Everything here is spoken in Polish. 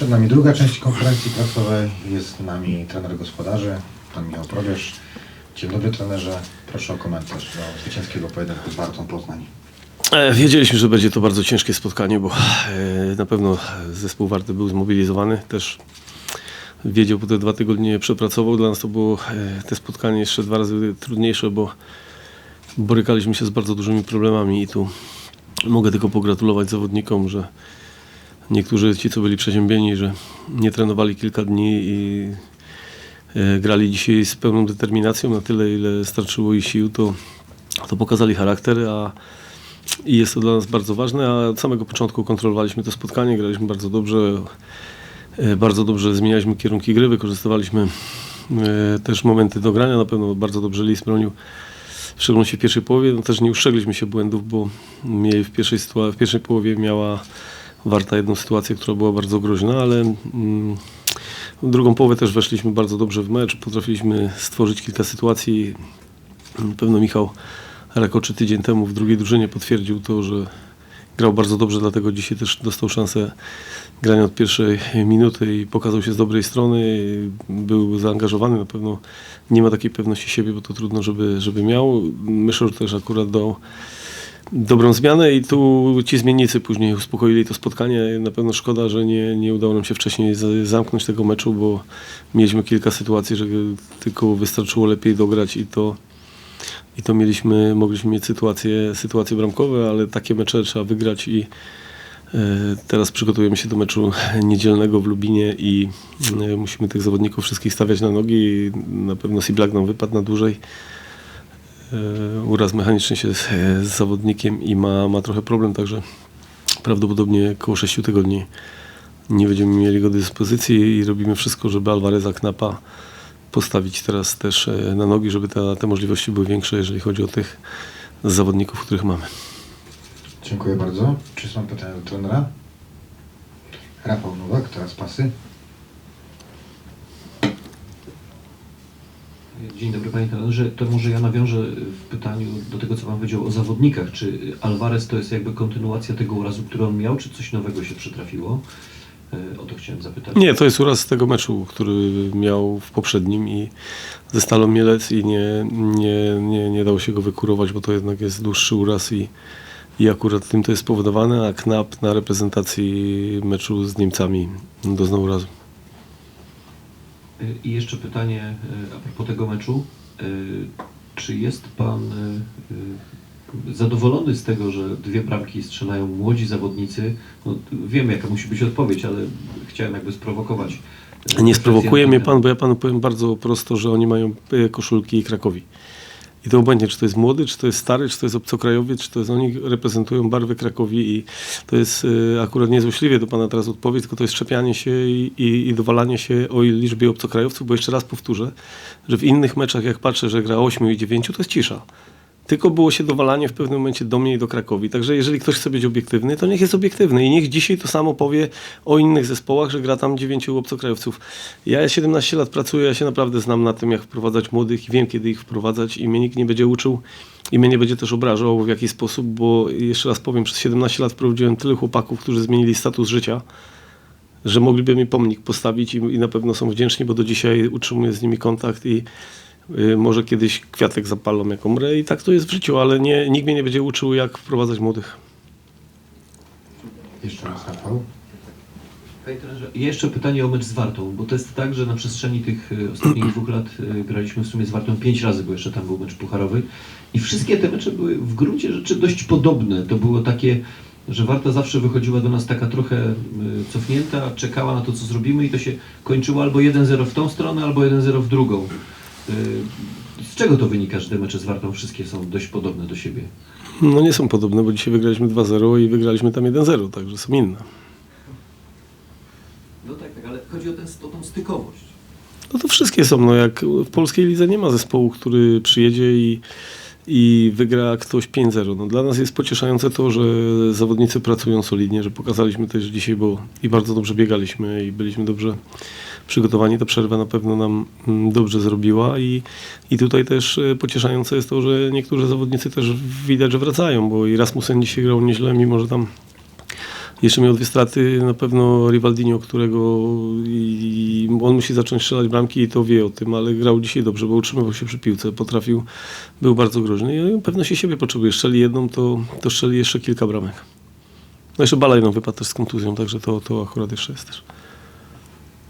Przed nami druga część konferencji prasowej. Jest z nami trener gospodarzy, pan Michał Probierz. Dzień dobry trenerze. Proszę o komentarz do zwycięskiego pojedynku z Wartą Poznań. E, Wiedzieliśmy, że będzie to bardzo ciężkie spotkanie, bo e, na pewno zespół Warty był zmobilizowany. Też wiedział, po te dwa tygodnie przepracował. Dla nas to było e, te spotkanie jeszcze dwa razy trudniejsze, bo borykaliśmy się z bardzo dużymi problemami i tu mogę tylko pogratulować zawodnikom, że niektórzy ci, co byli przeziębieni, że nie trenowali kilka dni i e, grali dzisiaj z pełną determinacją na tyle, ile starczyło i sił, to, to pokazali charakter, a i jest to dla nas bardzo ważne, a od samego początku kontrolowaliśmy to spotkanie, graliśmy bardzo dobrze, e, bardzo dobrze zmienialiśmy kierunki gry, wykorzystywaliśmy e, też momenty do grania, na pewno bardzo dobrze Lis bronił, w szczególności w pierwszej połowie, no też nie ustrzegliśmy się błędów, bo mieli w pierwszej, w pierwszej połowie miała Warta jedną sytuację, która była bardzo groźna, ale mm, drugą połowę też weszliśmy bardzo dobrze w mecz, potrafiliśmy stworzyć kilka sytuacji, na pewno Michał Rakoczy tydzień temu w drugiej drużynie potwierdził to, że grał bardzo dobrze, dlatego dzisiaj też dostał szansę grania od pierwszej minuty i pokazał się z dobrej strony. Był zaangażowany, na pewno nie ma takiej pewności siebie, bo to trudno, żeby, żeby miał. Myślę, że też akurat dał dobrą zmianę i tu ci zmiennicy później uspokoili to spotkanie. Na pewno szkoda, że nie, nie udało nam się wcześniej zamknąć tego meczu, bo mieliśmy kilka sytuacji, że tylko wystarczyło lepiej dograć i to i to mieliśmy, mogliśmy mieć sytuacje, sytuacje bramkowe, ale takie mecze trzeba wygrać i e, teraz przygotujemy się do meczu niedzielnego w Lubinie i e, musimy tych zawodników wszystkich stawiać na nogi. Na pewno Siblak nam wypadł na dłużej. E, Uraz mechaniczny się z, z zawodnikiem i ma, ma trochę problem, także prawdopodobnie około 6 tygodni nie będziemy mieli go do dyspozycji i robimy wszystko, żeby Alvareza Knapa postawić teraz też e, na nogi, żeby ta, te możliwości były większe, jeżeli chodzi o tych zawodników, których mamy. Dziękuję bardzo. Czy są pytania do trenera? Rafał Nowak, teraz pasy. Dzień dobry panie trenerze. To może ja nawiążę w pytaniu do tego, co pan powiedział o zawodnikach. Czy Alvarez to jest jakby kontynuacja tego urazu, który on miał, czy coś nowego się przytrafiło? E, O to chciałem zapytać. Nie, to jest uraz z tego meczu, który miał w poprzednim i ze Stalą Mielec i nie, nie, nie, nie dało się go wykurować, bo to jednak jest dłuższy uraz i, i akurat tym to jest spowodowane, a Knap na reprezentacji meczu z Niemcami doznał urazu. I jeszcze pytanie e, a propos tego meczu. E, Czy jest pan e, zadowolony z tego, że dwie bramki strzelają młodzi zawodnicy? No, wiemy, jaka musi być odpowiedź, ale chciałem jakby sprowokować. Nie sprowokuje mnie pan, bo ja panu powiem bardzo prosto, że oni mają koszulki Krakowi. I to obojętnie, czy to jest młody, czy to jest stary, czy to jest obcokrajowiec, czy to jest oni reprezentują barwy Krakowi i to jest e, akurat niezłośliwie do pana teraz odpowiedź, tylko to jest szczepianie się i, i, i dowalanie się o liczbie obcokrajowców, bo jeszcze raz powtórzę, że w innych meczach jak patrzę, że gra 8 i 9, to jest cisza. Tylko było się dowalanie w pewnym momencie do mnie i do Krakowi. Także jeżeli ktoś chce być obiektywny, to niech jest obiektywny i niech dzisiaj to samo powie o innych zespołach, że gra tam dziewięciu obcokrajowców. Ja 17 lat pracuję, ja się naprawdę znam na tym, jak wprowadzać młodych i wiem, kiedy ich wprowadzać i mnie nikt nie będzie uczył i mnie nie będzie też obrażał w jakiś sposób, bo jeszcze raz powiem, przez 17 lat wprowadziłem tyle chłopaków, którzy zmienili status życia, że mogliby mi pomnik postawić i, i na pewno są wdzięczni, bo do dzisiaj utrzymuję z nimi kontakt i może kiedyś kwiatek zapalą jak umrę i tak to jest w życiu, ale nie, nikt mnie nie będzie uczył jak wprowadzać młodych. Jeszcze raz Rafał. Panie trenerze, jeszcze pytanie o mecz z Wartą, bo to jest tak, że na przestrzeni tych e, ostatnich dwóch lat e, graliśmy w sumie z Wartą pięć razy, bo jeszcze tam był mecz pucharowy i wszystkie te mecze były w gruncie rzeczy dość podobne. To było takie, że Warta zawsze wychodziła do nas taka trochę cofnięta, czekała na to, co zrobimy i to się kończyło albo 1-0 w tą stronę, albo 1-0 w drugą. E, Z czego to wynika, że te mecze z Wartą wszystkie są dość podobne do siebie? No nie są podobne, bo dzisiaj wygraliśmy 2-0 i wygraliśmy tam 1-0, także są inne. No tak, tak, ale chodzi o, ten, o tą stykowość. No to wszystkie są. No jak w polskiej lidze nie ma zespołu, który przyjedzie i, i wygra ktoś 5-0. No dla nas jest pocieszające to, że zawodnicy pracują solidnie, że pokazaliśmy też dzisiaj, bo i bardzo dobrze biegaliśmy i byliśmy dobrze przygotowani. Ta przerwa na pewno nam mm, dobrze zrobiła i, i tutaj też e, pocieszające jest to, że niektórzy zawodnicy też widać, że wracają, bo i Rasmussen dzisiaj grał nieźle, mimo że tam Jeszcze miał dwie straty, na pewno Rivaldinho, którego i on musi zacząć strzelać bramki i to wie o tym, ale grał dzisiaj dobrze, bo utrzymywał się przy piłce, potrafił, był bardzo groźny i pewności siebie potrzebuje. Strzeli jedną, to, to strzeli jeszcze kilka bramek. No jeszcze Bala jedną wypadł też z kontuzją, także to, to akurat jeszcze jest też.